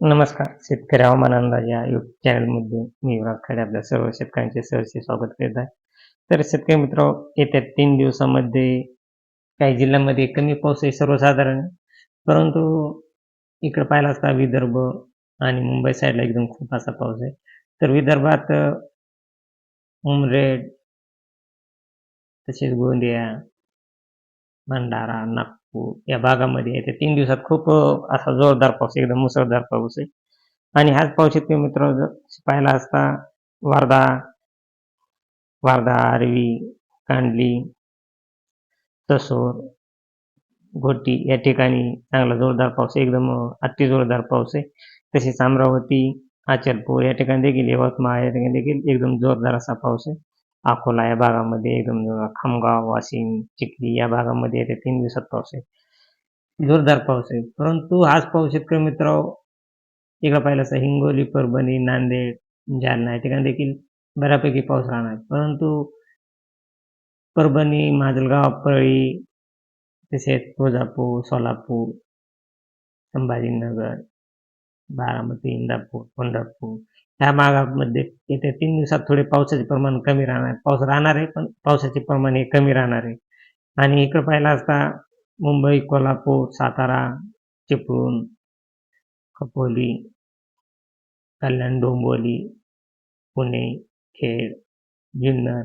नमस्कार. शेतकरी हवामान अंदाज या युट्यूब चॅनलमध्ये मी युवराज आपल्या सर्व शेतकऱ्यांचे सहर्षे स्वागत करीत आहे. तर शेतकरी मित्र येत्या तीन दिवसामध्ये काही जिल्ह्यांमध्ये कमी पाऊस आहे. सर्वसाधारण परंतु इकडे पाहिला असता विदर्भ आणि मुंबई साईडला एकदम खूप असा पाऊस आहे. तर विदर्भात उमरेड तसेच गोंदिया भंडारा नागपूर हो, या भागामध्ये येत्या तीन दिवसात खूप असा जोरदार पाऊस एकदम मुसळधार पाऊस आहे. आणि हाच पाऊस शेतकरी मित्र पाहिला असता वर्धा वारदा आरवी कांडली तसोर घोटी या ठिकाणी चांगला जोरदार पाऊस आहे. एकदम अति जोरदार पाऊस आहे. तसेच अमरावती अचलपूर या ठिकाणी देखील यवतमाळ या ठिकाणी देखील एकदम जोरदार असा पाऊस आहे. अकोला या भागामध्ये एकदम खामगाव वाशिम चिखली या भागामध्ये येत्या तीन दिवसात पाऊस आहे. जोरदार पाऊस आहे. परंतु हाच पाऊस शेतकरी मित्र इकडं पाहिलं असं हिंगोली परभणी नांदेड जालना या ठिकाणी देखील बऱ्यापैकी पाऊस राहणार आहे. परंतु परभणी माजलगाव परळी तसेच तुळजापूर सोलापूर संभाजीनगर बारामती इंदापूर पंढरपूर ह्या भागामध्ये येत्या तीन दिवसात थोडे पावसाचे प्रमाण कमी राहणार. पाऊस राहणार आहे पण पावसाचे प्रमाण हे कमी राहणार आहे. आणि इकडं पाहिला असता मुंबई कोल्हापूर सातारा चिपळूण खोपोली कल्याण डोंबिवली पुणे खेड जुन्नर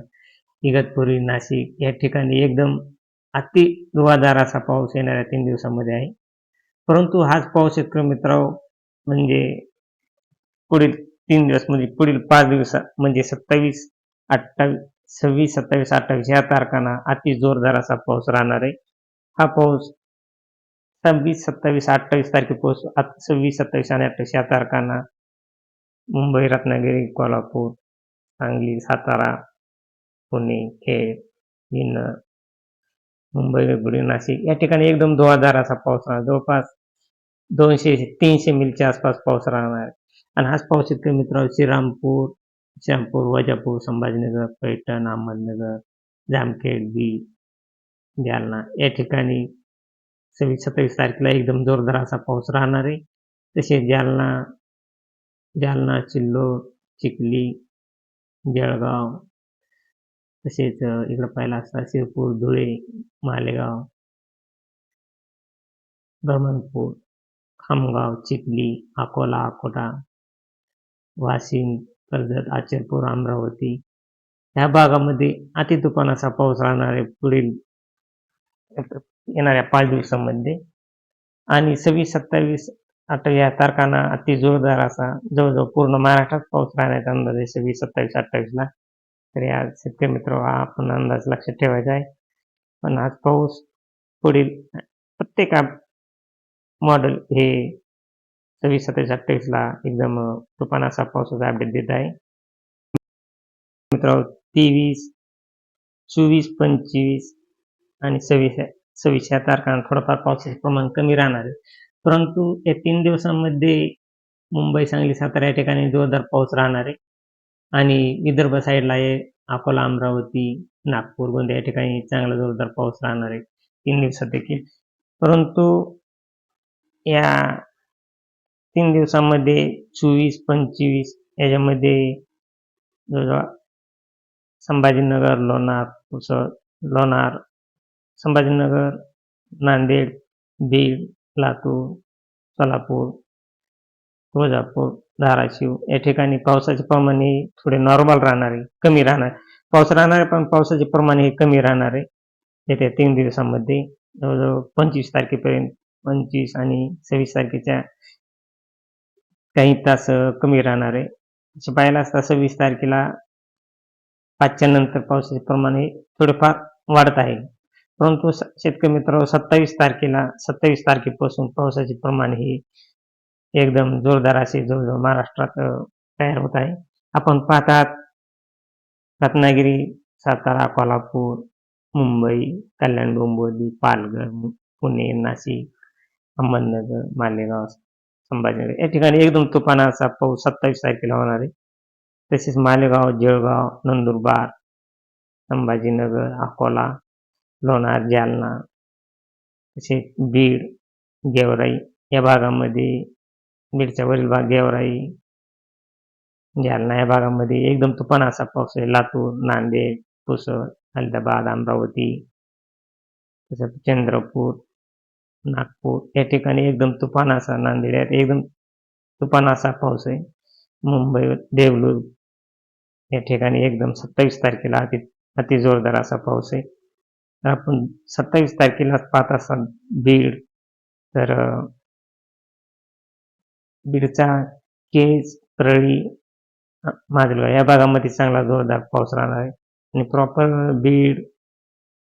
इगतपुरी नाशिक या ठिकाणी एकदम अति धुवाधार असा पाऊस येणाऱ्या तीन दिवसामध्ये आहे. परंतु हाच पाऊस शेतकरी मित्र म्हणजे पुढील तीन दिवस म्हणजे पुढील पाच दिवसात म्हणजे सत्तावीस अठ्ठावीस सव्वीस सत्तावीस अठ्ठावीस या तारखांना अति जोरदार असा पाऊस राहणार आहे. हा पाऊस सव्वीस सत्तावीस अठ्ठावीस तारखे आत- सव्वीस सत्तावीस आणि अठ्ठावीस या तारखांना मुंबई रत्नागिरी कोल्हापूर सांगली सातारा पुणे खेड जुन्नर मुंबई बुडी नाशिक या ठिकाणी एकदम धुवाधार असा पाऊस राहणार. जवळपास दोनशे तीनशे मिलच्या आसपास पाऊस राहणार. आहे आणि हाच पाऊस शेतकरी मित्र श्रीरामपूर श्यामपूर वजापूर संभाजीनगर पैठण अहमदनगर जामखेड बीड जालना. या ठिकाणी सव्वीस सत्तावीस तारखेला एकदम जोरदार असा पाऊस राहणार आहे. तसेच जालना जालना चिल्लोड चिखली जळगाव तसेच इकडं पाहिला असता शिरपूर धुळे मालेगाव ब्रह्मणपूर खामगाव चिखली अकोला अकोटा वाशिम कर्जत आचरपूर अमरावती ह्या भागामध्ये अति तुफान पाऊस राहणार आहे पुढील येणाऱ्या पाच दिवसांमध्ये आणि सव्वीस सत्तावीस अठ्ठावीस या तारखांना अति जोरदार असा जवळजवळ पूर्ण महाराष्ट्रात पाऊस राहण्याचा अंदाज आहे. सव्वीस सत्तावीस अठ्ठावीसला. तर या शेतकरी मित्र हा आपण अंदाज लक्षात ठेवायचा आहे. पण आज पाऊस पुढील प्रत्येक मॉडेल हे सव्वीस सत्तावीस अठ्ठावीसला एकदम तुफान असा पावसाचा अपडेट देत आहे. मित्र तेवीस चोवीस पंचवीस आणि सव्वीस सव्वीस या तारखांना थोडंफार पावसाचे प्रमाण कमी राहणार आहे. परंतु या तीन दिवसांमध्ये मुंबई सांगली सातारा या ठिकाणी जोरदार पाऊस राहणार आहे. आणि विदर्भ साईडला आहे अकोला अमरावती नागपूर गोंदिया या ठिकाणी चांगला जोरदार पाऊस राहणार आहे. तीन दिवसात देखील. परंतु या तीन दिवसांमध्ये चोवीस पंचवीस याच्यामध्ये जवळजवळ संभाजीनगर लोणार पुसद लोणार संभाजीनगर नांदेड बीड लातूर सोलापूर तुळजापूर धाराशिव या ठिकाणी पावसाचे प्रमाण हे थोडे नॉर्मल राहणार आहे कमी राहणार. पाऊस राहणार आहे पण पावसाचे प्रमाण हे कमी राहणार. आहे येत्या तीन दिवसामध्ये जवळजवळ पंचवीस तारखेपर्यंत पंचवीस आणि सव्वीस तारखेच्या काही तास कमी राहणार आहे. असं पाहायला असता सव्वीस तारखेला पाचच्या नंतर पावसाचे प्रमाण हे थोडंफार वाढत आहे. परंतु शेतकरी मित्र सत्तावीस तारखेला सत्तावीस तारखेपासून पावसाचे प्रमाण हे एकदम जोरदार असे जवळजवळ महाराष्ट्रात तयार होत आहे. आपण पाहतात रत्नागिरी सातारा कोल्हापूर मुंबई कल्याण डोंबिवली पालघर पुणे नाशिक अहमदनगर मालेगाव संभाजीनगर. या ठिकाणी एकदम तुफाना असा पाऊस सत्तावीस तारखेला होणार आहे. तसेच मालेगाव जळगाव नंदुरबार संभाजीनगर अकोला लोणार जालना तसेच बीड गेवराई या भागामध्ये बीडच्या वरील भाग गेवराई जालना या भागामध्ये एकदम तुफान असा पाऊस आहे. लातूर नांदेड पुसद अलिदाबाद अमरावती तसंच चंद्रपूर नागपूर. या ठिकाणी एकदम तुफान असा नांदेड यात एकदम तुफान असा पाऊस आहे. मुंबई देवलूर या ठिकाणी एकदम सत्तावीस तारखेला अति अति जोरदार असा पाऊस आहे. तर आपण सत्तावीस तारखेला पाहत असाल बीड तर बीडचा केज परळी माजलगाव या भागामध्ये चांगला जोरदार पाऊस राहणार आहे. आणि प्रॉपर बीड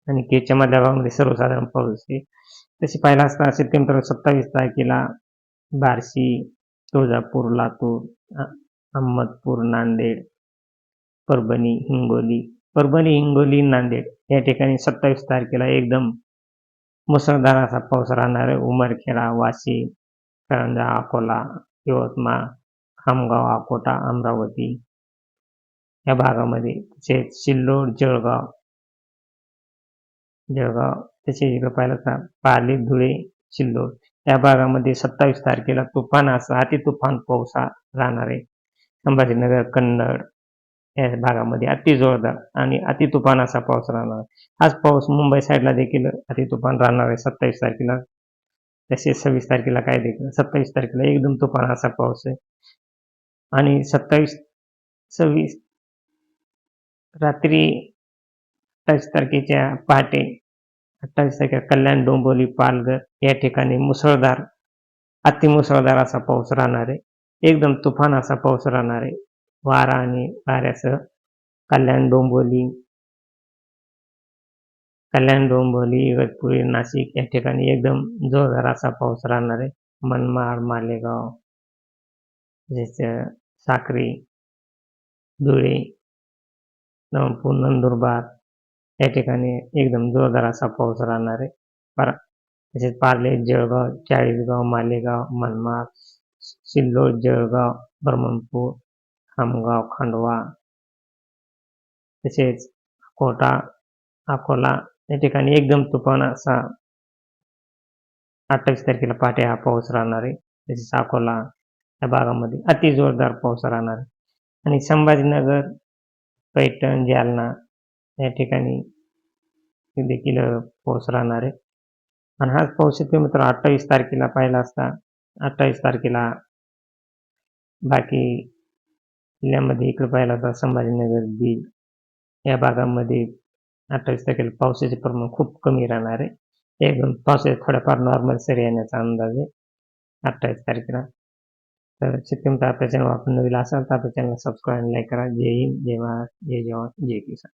आणि केजच्या मधल्या भागामध्ये सर्वसाधारण पाऊस आहे. तशी पाहिला असता सप्टेंबर सत्तावीस तारखेला बार्शी तुळजापूर लातूर अहमदपूर नांदेड परभणी हिंगोली. परभणी हिंगोली नांदेड या ठिकाणी सत्तावीस तारखेला एकदम मुसळधार असा पाऊस राहणार आहे. उमरखेडा वाशी करंजा अकोला यवतमाळ खामगाव अकोटा अमरावती या भागामध्ये. तसेच सिल्लोड जळगाव जळगाव. तसेच इकडे पाहिलं तर पाली धुळे सिल्लोड. या भागामध्ये सत्तावीस तारखेला तुफान असा अति तुफान पाऊस हा राहणार आहे. संभाजीनगर कन्नड या भागामध्ये अति जोरदार आणि अति तुफान असा पाऊस राहणार आहे. हाच पाऊस मुंबई साईडला देखील अति तुफान राहणार आहे सत्तावीस तारखेला. तसेच सव्वीस तारखेला काय देखील? सत्तावीस तारखेला एकदम तुफान असा पाऊस आहे. आणि सत्तावीस सव्वीस रात्री अठ्ठावीस तारखेच्या पहाटे अठ्ठावीस तारखेला कल्याण डोंबोली पालघर या ठिकाणी मुसळधार अतिमुसळधार असा पाऊस राहणार आहे. एकदम तुफान असा पाऊस राहणार आहे. वारा आणि वाऱ्यासह कल्याण डोंबोली कल्याण डोंबोली इगतपुरी नाशिक या ठिकाणी एकदम जोरदार असा पाऊस राहणार आहे. मनमाड मालेगाव जसं साक्री धुळे नवपूर नंदुरबार या ठिकाणी एकदम जोरदार असा पाऊस राहणार आहे. पर तसेच पार्ले जळगाव चाळीसगाव मालेगाव मनमाड सिल्लोड जळगाव बर्मनपूर खामगाव खांडवा तसेच कोटा अकोला या ठिकाणी एकदम तुफान असा अठ्ठावीस तारखेला पहाटे हा पाऊस राहणार आहे. तसेच अकोला या भागामध्ये अति जोरदार पाऊस राहणार आहे. आणि संभाजीनगर पैठण जालना या ठिकाणी देखील पाऊस राहणार आहे. आणि हाच पाऊस येतो मित्र अठ्ठावीस तारखेला पाहिला असता अठ्ठावीस तारखेला बाकी जिल्ह्यामध्ये इकडे पाहिला असता संभाजीनगर बीड या भागामध्ये अठ्ठावीस तारखेला पावसाचे प्रमाण खूप कमी राहणार आहे. एकदम पावसाचे थोड्याफार नॉर्मल सरी येण्याचा अंदाज आहे अठ्ठावीस तारखेला. तर शेतकरी आपल्या चॅनल आपण नवीन असाल तर आपल्या चॅनल सबस्क्राईब लाईक करा. जय हिंद जय महाराष्ट्र जय जवान जय किसान.